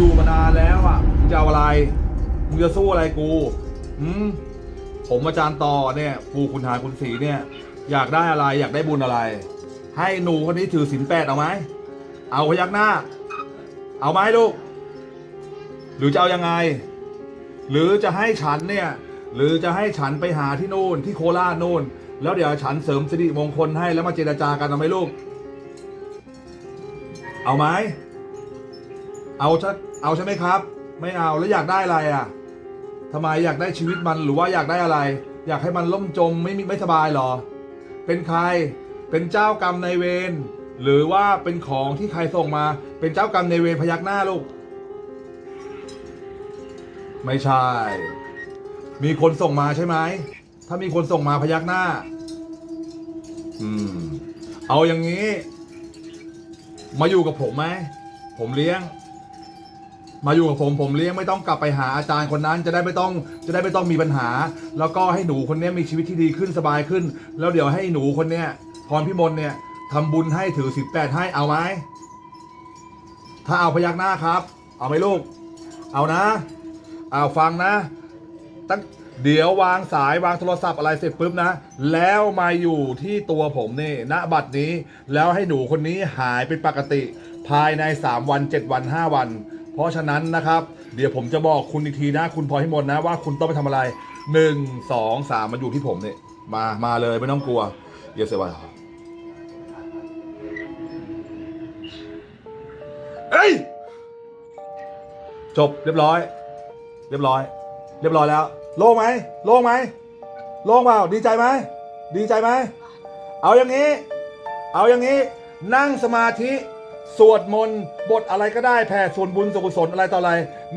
อยู่มานานแล้วอะมึงจะเอาอะไรมึงจะสู้อะไรกูอืมผมอาจารย์ต่อเนี่ยปู่คุณหาคุณศรีเนี่ย อยากได้อะไรอยากได้บุญอะไร ให้หนูคนนี้ถือศีลแปดเอาไหมเอาพยักหน้า เอาไหมลูก หรือจะเอายังไง หรือจะให้ฉันเนี่ย หรือจะให้ฉันไปหาที่โน่นที่โคราชนู่น แล้วเดี๋ยวฉันเสริมสิริมงคลให้แล้วมาเจรจากันเอาไหมลูก เอาไหม เอาใช่เอาใช่ไหมครับ ไม่เอาแล้วอยากได้อะไรอะทำไมอยากได้ชีวิตมันหรือว่าอยากได้อะไร อยากให้มันล่มจมไม่มีไม่สบายหรอ เป็นใครเป็นเจ้ากรรมในเวรหรือว่าเป็นของที่ใครส่งมา เป็นเจ้ากรรมในเวรพยักหน้าลูก ไม่ใช่ มีคนส่งมาใช่ไหมถ้ามีคนส่งมาพยักหน้า อืม เอาอย่างนี้ มาอยู่กับผมไหมผมเลี้ยง มาอยู่กับผมผมเลี้ยงไม่ต้องกลับไปหาอาจารย์คนนั้นจะได้ไม่ต้องจะได้ไม่ต้องมีปัญหา แล้วก็ให้หนูคนนี้มีชีวิตที่ดีขึ้นสบายขึ้น แล้วเดี๋ยวให้หนูคนเนี้ยพรพิมลเนี่ยทำบุญให้ถือสิบแปดให้เอาไหมถ้าเอาพยักหน้าครับ เอาไหมลูก เอานะ เอาฟังนะตั้งเดี๋ยววางสายวางโทรศัพท์อะไรเสร็จปุ๊บนะ แล้วมาอยู่ที่ตัวผมนี่ณบัดนี้ แล้วให้หนูคนนี้หายเป็นปกติ ภายใน 3 วัน 7 วัน 5 วัน เพราะฉะนั้นนะครับ เดี๋ยวผมจะบอกคุณอีกทีนะ คุณพอให้หมดนะว่าคุณต้องไปทำอะไร1 2 3มาอยู่ที่ผมเนี่ยมามาเลยไม่ต้องกลัวเยอะเสวันเอ้ยจบเรียบร้อย เรียบร้อย เรียบร้อยแล้ว โล่งไหมโล่งไหมโล่งเปล่าดีใจไหมดีใจไหมเอาอย่างนี้ เอาอย่างนี้นั่งสมาธิ สวดมนต์บทอะไรก็ได้แผ่ส่วนบุญส่วนกุศลอะไรต่ออะไร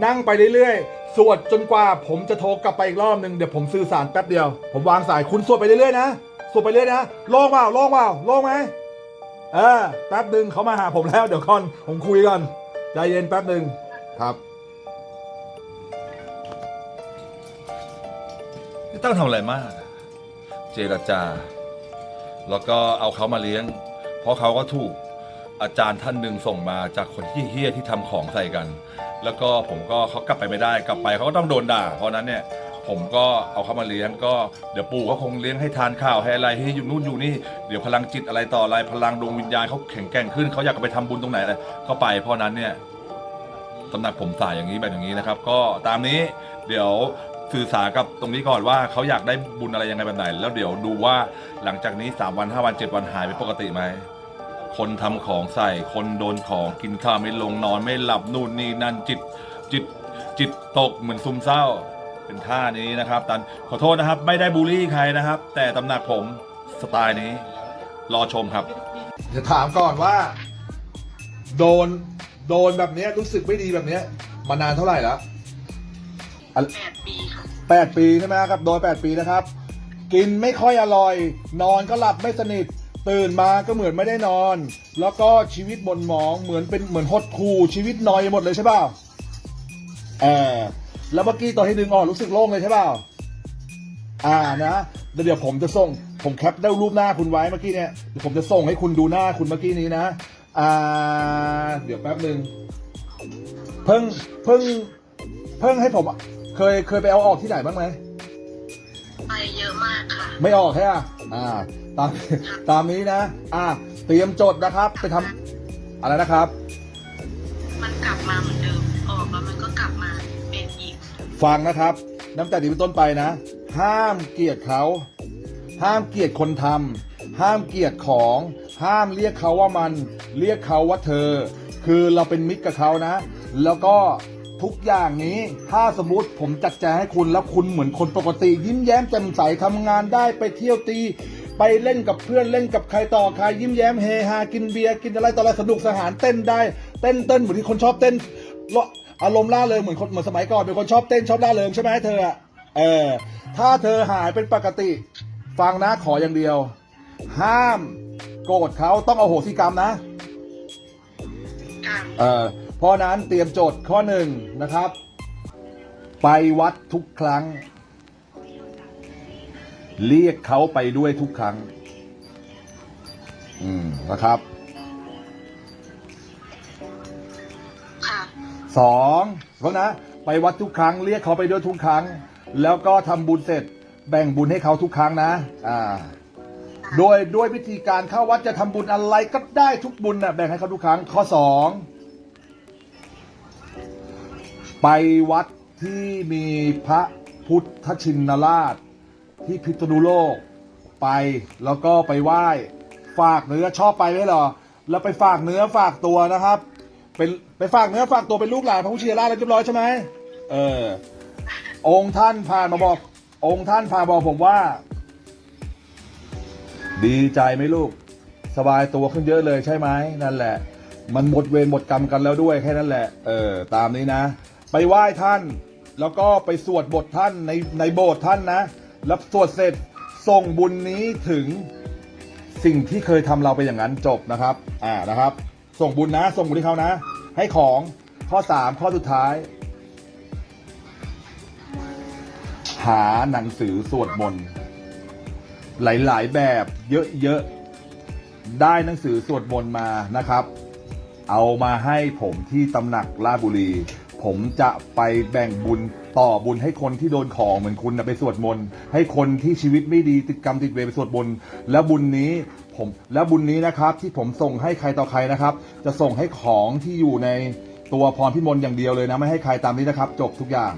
นั่งไปเรื่อยๆ สวดจนกว่าผมจะโทรกลับไปอีกรอบหนึ่งเดี๋ยวผมสื่อสารแป๊บเดียว ผมวางสายคุณสวดไปเรื่อยๆนะสวดไปเรื่อยนะโล่งเปล่าโล่งเปล่าโล่งไหมเออแป๊บหนึ่งเขามาหาผมแล้วเดี๋ยวก่อนผมคุยก่อนใจเย็นแป๊บหนึ่งครับไม่ต้องทำอะไรมาก เจรจา แล้วก็เอาเขามาเลี้ยง เพราะเขาก็ถูก อาจารย์ท่านหนึ่งส่งมาจากคนที่เฮี้ยที่ทำของใส่กัน แล้วก็ผมก็เขากลับไปไม่ได้กลับไปเขาก็ต้องโดนด่า เพราะนั้นเนี่ยผมก็เอาเขามาเลี้ยงก็เดี๋ยวปู่เขาคงเลี้ยงให้ทานข้าวให้อะไรให้อยู่นู่นอยู่นี่เดี๋ยวพลังจิตอะไรต่ออะไรพลังดวงวิญญาณเขาแข็งแกร่งขึ้นเขาอยากไปทำบุญตรงไหนอะไรเขาไป เพราะฉะนั้นเนี่ยตำหนักผมสายอย่างนี้แบบอย่างนี้นะครับ ก็ตามนี้เดี๋ยวสื่อสารกับตรงนี้ก่อนว่าเขาอยากได้บุญอะไรยังไงแบบไหน แล้วเดี๋ยวดูว่าหลังจากนี้ 3 วัน 5 วัน 7 วันหายไปปกติไหม คนทำของใส่ คนโดนของกินข้าวไม่ลงนอนไม่หลับนู่นนี่นั่นจิตจิตจิตตกเหมือนซึมเศร้าเป็นท่านี้นะครับตันขอโทษนะครับ ไม่ได้บูลลี่ใครนะครับ แต่ตำหนักผมสไตล์นี้ รอชมครับจะถามก่อนว่า โดนโดนแบบเนี้ยรู้สึกไม่ดีแบบเนี้ย มานานเท่าไหร่แล้วแปดปีค่ะแปดปีใช่ไหมครับ โดนแปดปีนะครับ กินไม่ค่อยอร่อย นอนก็หลับไม่สนิท ตื่นมาก็เหมือนไม่ได้นอน แล้วก็ชีวิตบนหมองเหมือนเป็นเหมือนหดคูชีวิตนอยหมดเลยใช่เปล่าเออแล้วเมื่อกี้ตอนที่ดึงออกรู้สึกโล่งเลยใช่เปล่าอ่านะแล้วเดี๋ยวผมจะส่ง ผมแคปได้รูปหน้าคุณไว้เมื่อกี้เนี่ยเดี๋ยวผมจะส่งให้คุณดูหน้าคุณเมื่อกี้นี้นะอ่าเดี๋ยวแป๊บหนึ่งเพิ่งเพิ่งเพิ่งให้ผม เคยเคยไปเอาออกที่ไหนบ้างไหมไปเยอะมากค่ะ ไม่ออกแค่อะอ่า ตามตามนี้นะ อ่า เตรียมจดนะครับ ไปทำอะไรนะครับ มันกลับมาเหมือนเดิม ออกแล้วมันก็กลับมาเป็นอีก ฟังนะครับน้ำแต่นี้เป็นต้นไปนะ ห้ามเกลียดเขา ห้ามเกลียดคนทำห้ามเกลียดของ ห้ามเรียกเขาว่ามัน เรียกเขาว่าเธอ คือเราเป็นมิตรกับเขานะ แล้วก็ทุกอย่างนี้ ถ้าสมมติผมจัดแจงให้คุณแล้วคุณเหมือนคนปกติ ยิ้มแย้มแจ่มใสทำงานได้ไปเที่ยวตี ไปเล่นกับเพื่อนเล่นกับใครต่อใครยิ้มแย้มเฮฮากินเบียร์กินอะไรต่ออะไรสนุกสนานเต้นได้เต้นเต้นเหมือนที่คนชอบเต้นอารมณ์ล่าเริงเหมือนคนเหมือนสมัยก่อนเป็นคนชอบเต้นชอบล่าเริงใช่ไหมเธอเออถ้าเธอหายเป็นปกติ ฟังนะขออย่างเดียว ห้ามโกรธเขาต้องเอาโหสิกรรมนะเออเพราะนั้นเตรียมโจทย์ข้อหนึ่งนะครับ ไปวัดทุกครั้ง เรียกเขาไปด้วยทุกครั้ง อืมนะครับค่ะสองเพราะนะ ไปวัดทุกครั้ง เรียกเขาไปด้วยทุกครั้ง แล้วก็ทำบุญเสร็จ แบ่งบุญให้เขาทุกครั้งนะ อ่า โดยด้วยวิธีการเข้าวัดจะทำบุญอะไรก็ได้ทุกบุญนะแบ่งให้เขาทุกครั้ง ข้อสองไปวัดที่มีพระพุทธชินราช ที่พิษณุโลกไป แล้วก็ไปไหว้ฝากเนื้อชอบไปไหมหรอ แล้วไปฝากเนื้อฝากตัวนะครับ เป็นไปฝากเนื้อฝากตัวเป็นลูกหลานพระพุทธชินราชแล้วเรียบร้อยใช่ไหมเออ องค์ท่านผ่านมาบอก องค์ท่านผ่านบอกผมว่า ดีใจไหมลูก สบายตัวขึ้นเยอะเลยใช่ไหมนั่นแหละ มันหมดเวรหมดกรรมกันแล้วด้วยแค่นั้นแหละ เออ ตามนี้นะ ไปไหว้ท่าน แล้วก็ไปสวดบทท่านในในโบสถ์ท่านนะ แล้วสวดเสร็จส่งบุญนี้ถึงสิ่งที่เคยทำเราไปอย่างนั้นจบนะครับ อ่านะครับ ส่งบุญนะ ส่งบุญให้เขานะ ให้ของข้อสามข้อสุดท้าย หาหนังสือสวดมนต์หลาย ๆ แบบเยอะ ๆ ได้หนังสือสวดมนต์มานะครับ เอามาให้ผมที่ตำหนักราชบุรี ผมจะไปแบ่งบุญต่อบุญให้คนที่โดนของเหมือนคุณนะไปสวดมนต์ให้คนที่ชีวิตไม่ดีติดกรรมติดเวรไปสวดมนต์แล้วบุญนี้ผมแล้วบุญนี้นะครับที่ผมส่งให้ใครต่อใครนะครับ จะส่งให้ของที่อยู่ในตัวพรพิมลอย่างเดียวเลยนะไม่ให้ใครตามนี้นะครับ จบทุกอย่าง